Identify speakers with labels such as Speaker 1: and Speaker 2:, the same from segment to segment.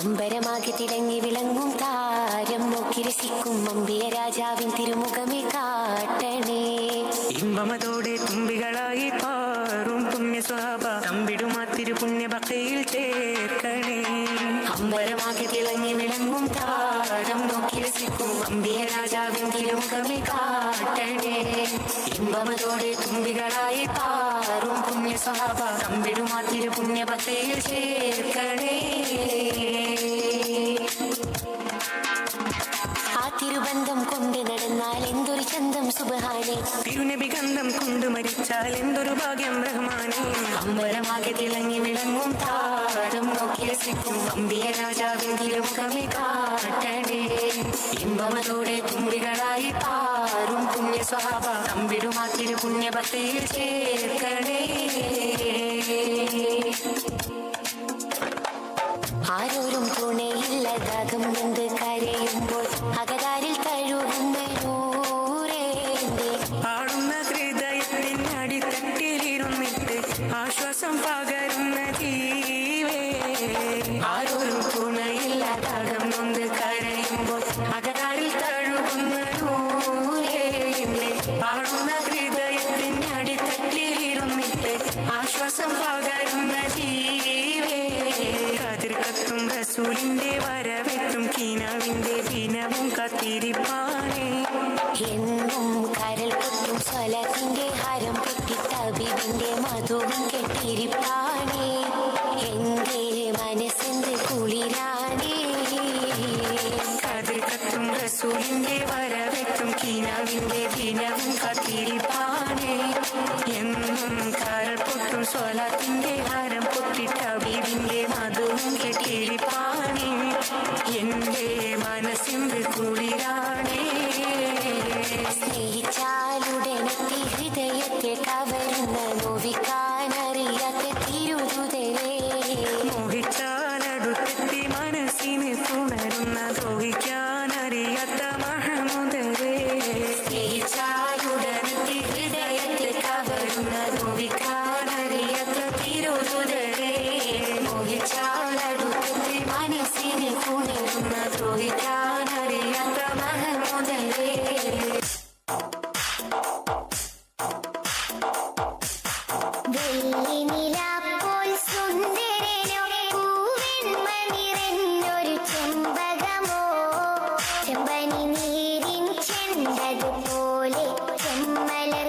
Speaker 1: അമ്പരമാകെ തിളങ്ങി വിളങ്ങും താരം. നോക്കി രസിക്കും അമ്പിയ രാജാവിൻ തിരുമുഖമേ കാട്ടണേ.
Speaker 2: ഇമ്പമതോടെ തുമ്പികളായി പാറും പുണ്യ സ്വാഭ തമ്പിടുമാ തിരുപുണ്യ ഭക്തിയിൽ ചേർക്കണേ.
Speaker 1: അമ്പരമാകെ തിളങ്ങി വിളങ്ങും താരം. നോക്കി രസിക്കും അമ്പിയ രാജാവിൻ തിരുമുഖമേ കാട്ടണേ. ഇമ്പമതോടെ തുമ്പികളായി പാറും പുണ്യ സ്വഭാവ തമ്പിടുമാ തിരു ചേർക്കണേ. തിരുബന്ധം കൊണ്ട് നടന്നാൽ എന്തൊരു ചന്തം സുബഹാനെ?
Speaker 2: തിരുനബി ഗന്ധം കൊണ്ട് മരിച്ചാൽ എന്തൊരു ഭാഗ്യം റഹ്മാനെ?
Speaker 1: അമ്പലമാകെ തിളങ്ങി വിളങ്ങും താരം നോക്കി രസിക്കും അമ്പിയ രാജാവിൻ തിരുമുഖമേ കാട്ടണേ. ഇമ്പമതോടെ തുമ്പികളായി താരും പുണ്യ സ്വഭാവ തമ്പിടുമാ തിരു പുണ്യഭക്തിയിൽ ചേർക്കണേ. ആരോരും തുണയില്ലതാകും എന്ത്
Speaker 2: ആടുന്ന ഹൃദയത്തിൻ ആശ്വാസം പകരുന്ന ജീവേ.
Speaker 1: ആരോരും തുണയില്ലാതാകും നൊന്ത് കരയുമ്പോൾ അകതാരിൽ തഴുകുന്ന
Speaker 2: ആടുന്ന ഹൃദയത്തിൻ അടിത്തട്ടിലിരുന്നിട്ട് ആശ്വാസം പകരുന്ന ജീവേ. കതിർ കത്തും വരവെത്തും കിനവിന്റെ ദിനവും കത്തിരിപ്പാനേ.
Speaker 1: എന്നും സ്വലത്തിന്റെ ഹരം പൊട്ടി കവിവിന്റെ മധുവും കെട്ടിരിപ്പാണേ എന്റെ മനസ്സിന്റെ കുളിരാണേ.
Speaker 2: കതിർ കത്തും റസൂലിന്റെ വരവെത്തും കീനാവിന്റെ ദിനവും കത്തിരിപ്പാണേ. എന്നും കരൾ പൊട്ടും സ്വലത്തിന്റെ ഹരം
Speaker 3: ചെമ്പനി നീരിൻ ചെണ്ടതുപോലെ ചെമ്മലർ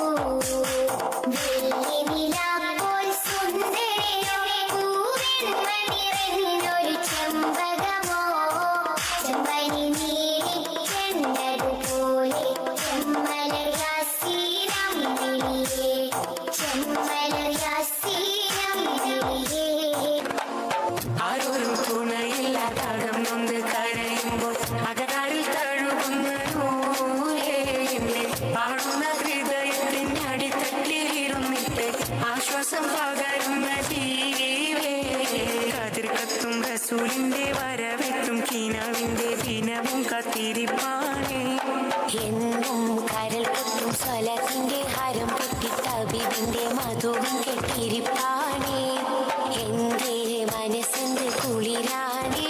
Speaker 2: ആശ്വാസം പകരുന്ന ജീവേ. കതിർ കത്തും റസൂലിന്റെ വരവെത്തും കിനവിന്റെ ദിനവും കത്തിരിപ്പാനേ.
Speaker 1: എന്ന് സ്വലത്തിന്റെ ഹരം പൊട്ടി തബിബിന്റെ മധുവും കെട്ടിരിപ്പാണേ. എന്റെ മനസ്സിന്റെ കുളിരാണേ.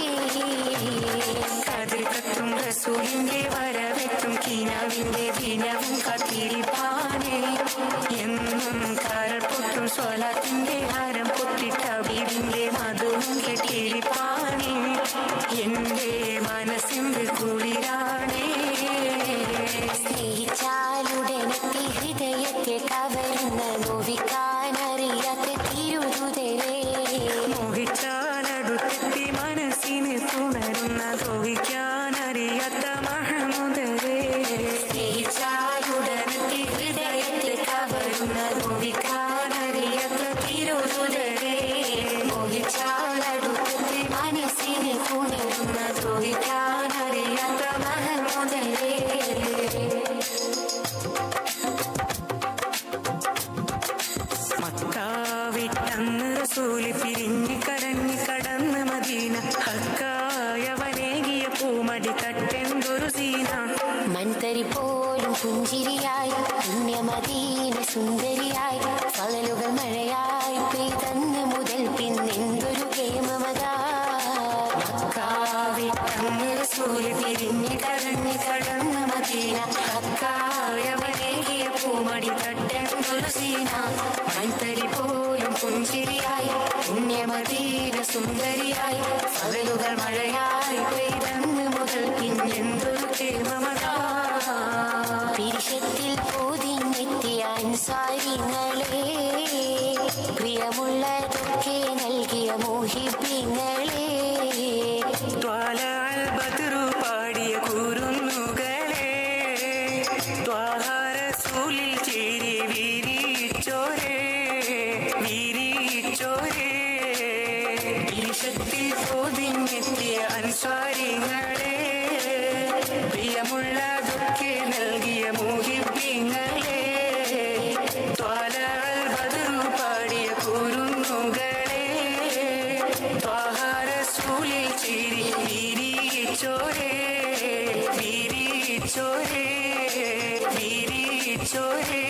Speaker 2: കതിർ കത്തും റസൂലിന്റെ വരവെത്തും കീനാവിന്റെ ദിനവും കത്തിരിപ്പാണേ. എന്നും കരൾ പൊട്ടും സ്വലത്തിന്റെ ഹരം പൊട്ടിട്ട മക്കാവിട്ടന്ന് റസൂൽ പിരിഞ്ഞ് മദീന. പൂമടി
Speaker 1: പോലും പുഞ്ചിരിയായി പുണ്യമദീന സുന്ദരിയായി
Speaker 2: റസൂൽ തിരിഞ്ഞു കരഞ്ഞ് കടന്ന് മദീന. ഹക്കായവനേകിയ പൂമടി തട്ടെന്തൊരു സീന
Speaker 1: മൺതരി പോലും പുഞ്ചിരിയായി. പുണ്യമദീന സുന്ദരിയായി. പകലുകൾ മഴയായി പെയ്തന്ന്
Speaker 2: വിരിച്ചോരേ വിരിച്ചോരേ വിരിച്ചോരേ